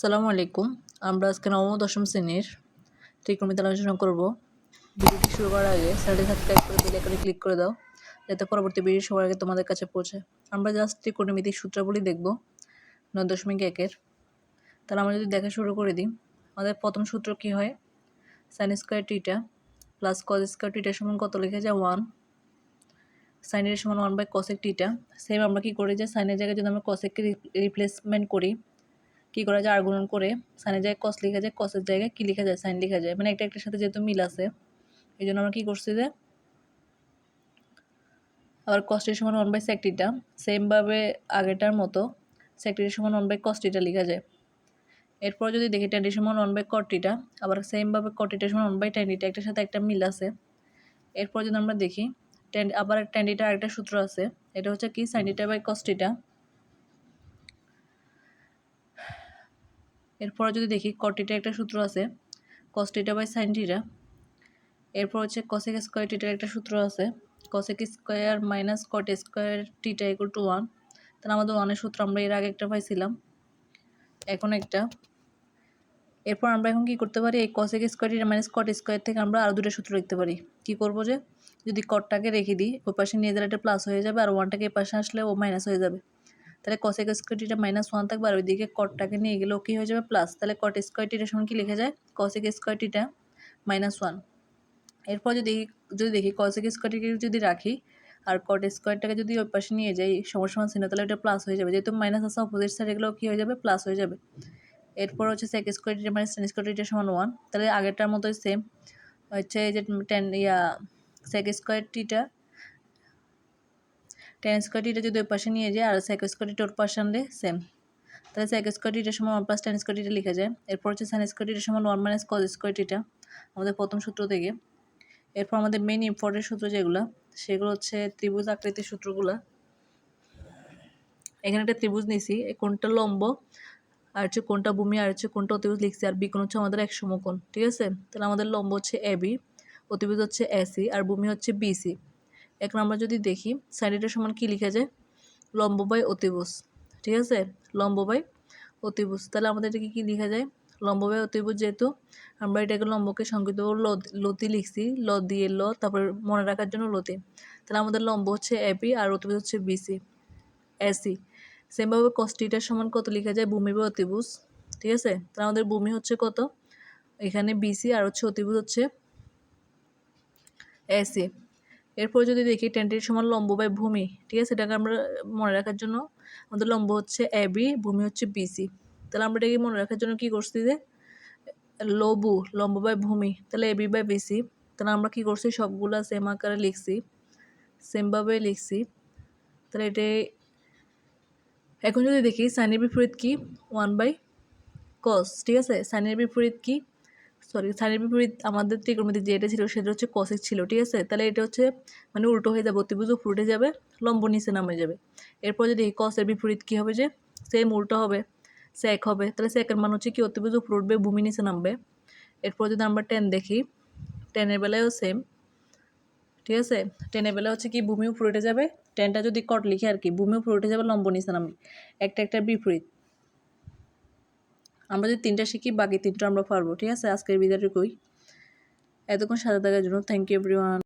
সালামু আলাইকুম। আমরা আজকে নবম দশম শ্রেণির ত্রিকোণমিতি আলোচনা করব। ভিডিওটি শুরু করার আগে চ্যানেলটি সাবস্ক্রাইব করে বেল আইকনে ক্লিক করে দাও, যাতে পরবর্তী ভিডিও সবার আগে তোমাদের কাছে পৌঁছে। আমরা জাস্ট ত্রিকোণমিতির সূত্রাবলী দেখব, নয় দশমিক একের তাহলে আমরা যদি দেখা শুরু করে দিই, আমাদের প্রথম সূত্র কি হয়? Sine square theta plus cos square টিটার সমান কত লিখে যায়? ওয়ান সাইনের সমান one by cosec theta same আমরা কি করি যে সাইনের জায়গায় যদি আমরা কসেককে রিপ্লেসমেন্ট করি কী করা যায় আর করে সাইনের জায়গায় কস লেখা যায় কসের জায়গায় কী লেখা যায় সাইন লেখা যায়। মানে একটা একটার সাথে যেহেতু মিল আছে, এই জন্য আমরা কী করছি যে, আবার কস্টের সমান ওয়ান বাই সেকটিটা সেমভাবে আগেটার মতো সেকটির সমান ওয়ান বাই কস্টিটা লেখা যায়। এরপর যদি দেখি টেন্ডির সমান ওয়ান বাই কটিটা আবার সেমভাবে কটিটার সমান ওয়ান বাই টেন্ডিটা একটার সাথে একটা মিল আছে। এরপর যদি আমরা দেখি টেন আবার টেন্ডিটা আরেকটা সূত্র আছে, এটা হচ্ছে কি? সাইনটিটা বাই কস্টিটা এরপর যদি দেখি কটিটা একটা সূত্র আছে কস্টিটা বাই সাইন টিটা এরপর হচ্ছে কসেক স্কোয়ার টিটার একটা সূত্র আছে cosec square minus cot square theta equal to one তাহলে আমাদের ওয়ানের সূত্র আমরা এর আগে একটা পাইছিলাম, এখন একটা। এরপর আমরা এখন কি করতে পারি? এই cosec square theta minus cot square থেকে আমরা আরও দুটো সূত্র লিখতে পারি। কি করব যে, যদি কটটাকে রেখে দিই, ওই পাশে নিয়ে গেলে একটা প্লাস হয়ে যাবে, আর ওয়ানটাকে এই পাশে আসলে ও মাইনাস হয়ে যাবে। তাহলে কসেক স্কোয়ারটিটা মাইনাস ওয়ান থাকবে, আর ওইদিকে কটটাকে নিয়ে গেলেও কী হয়ে যাবে প্লাস তাহলে কট স্কোয়ারটিটার সমান কী লিখে যায়? কসেক স্কোয়ারটিটা মাইনাস ওয়ান এরপর যদি যদি দেখি কসেক স্কোয়ারটিকে যদি রাখি, আর কট স্কোয়ারটাকে যদি ওই পাশে নিয়ে যাই সমসমান চিহ্ন, তাহলে ওটা প্লাস হয়ে যাবে। যেহেতু মাইনাস আছে অপোজিট সাইড এগুলো কী হয়ে যাবে? প্লাস হয়ে যাবে। এরপর হচ্ছে সেক স্কোয়ারটিটা মাইনাস টেন স্কোয়ারটিটা সমান ওয়ান তাহলে আগেরটার মতোই সেম হচ্ছে যে টেন ইয়া সেক স্কোয়ারটিটা টেন স্কোয়ারটিটা যদি ওই পাশে নিয়ে যায়, আর সেক স্কোয়ারটিটা ওর পাশে আনলে সেম তাহলে সেক স্কোয়ারটিটার সমান ওয়ান প্লাস টেন স্কোয়ারটিটা লিখা যায়। এরপর হচ্ছে সাইন স্কোয়ারটিটার সমান ওয়ান মাইনাস কজ স্কোয়ারটিটা আমাদের প্রথম সূত্র থেকে। এরপর আমাদের মেন ইম্পর্টেন্ট সূত্র যেগুলো, সেগুলো হচ্ছে ত্রিভুজ আকৃতির সূত্রগুলো। এখানে একটা ত্রিভুজ নিছি কোনটা লম্ব, আর হচ্ছে কোনটা ভূমি, আর হচ্ছে কোনটা অতিভুজ লিখছি, আর বিকোণ হচ্ছে আমাদের এক সমকোণ, ঠিক আছে? তাহলে আমাদের লম্ব হচ্ছে এবি অতিভুজ হচ্ছে এসি আর ভূমি হচ্ছে বিসি এখন আমরা যদি দেখি সাইডেটার সমান কী লিখা যায়? লম্ব বাই ঠিক আছে? লম্ব বাই তাহলে আমাদের এটাকে কী লেখা যায়? লম্ব বাই যেহেতু, আমরা এটাকে লম্বকে সংকৃত লতি লিখছি। ল দিয়ে ল, তারপর মনে রাখার জন্য লতি। তাহলে আমাদের লম্ব হচ্ছে এপি আর অতিভুজ হচ্ছে বিসি এসি সেমভাবে কস্টিটার সমান কত লেখা যায়? ভূমি বা অতিভুজ। ঠিক আছে? তাহলে আমাদের ভূমি হচ্ছে কত? এখানে বিসি আর হচ্ছে অতিভুজ হচ্ছে এসি এরপর যদি দেখি টেনটির সমান লম্ব বাই ভূমি, ঠিক আছে? এটাকে আমরা মনে রাখার জন্য আমাদের লম্ব হচ্ছে এবি ভূমি হচ্ছে বিসি তাহলে আমরা এটাকে মনে রাখার জন্য কি করছি যে, লবু, লম্ব বাই ভূমি, তাহলে এবি বাই বিসি তাহলে আমরা কি করছি? সবগুলো সেম আকারে লিখছি সেমভাবে লিখছি। তাহলে এটাই এখন যদি দেখি, সাইনের বিপরীত কি? ওয়ান বাই কস ঠিক আছে? সাইনের বিপরীত কি? সরি সাইনের বিপরীত আমাদের ত্রিকোণমিতি যেটা ছিল সেটা হচ্ছে কসেক ছিল, ঠিক আছে? তাহলে এটা হচ্ছে মানে উল্টো হয়ে যাবে, অতিভুজ উল্টে যাবে, লম্ব নিচে নামে যাবে। এরপর যদি কসের বিপরীত কী হবে যে? সেম উল্টো হবে সেক হবে, তাহলে সেকের মান হচ্ছে কি? অতিভুজ উপর উঠবে ভূমি নিচে নামবে। এরপর যদি আমরা টেন দেখি টেনের বেলায়ও সেম ঠিক আছে? টেনের বেলা হচ্ছে কি? ভূমি উপরে উঠে যাবে টেনটা যদি কট লিখে আর কি ভূমি উপরে উঠে যাবে, লম্ব নিচে নামে একটা একটা বিপরীত। আমরা যদি তিনটা শিখি, বাকি তিনটা আমরা পারব, ঠিক আছে? আজকের বিদায়টুকুই এতক্ষণ সাথে থাকার জন্য থ্যাংক ইউ এভরিওয়ান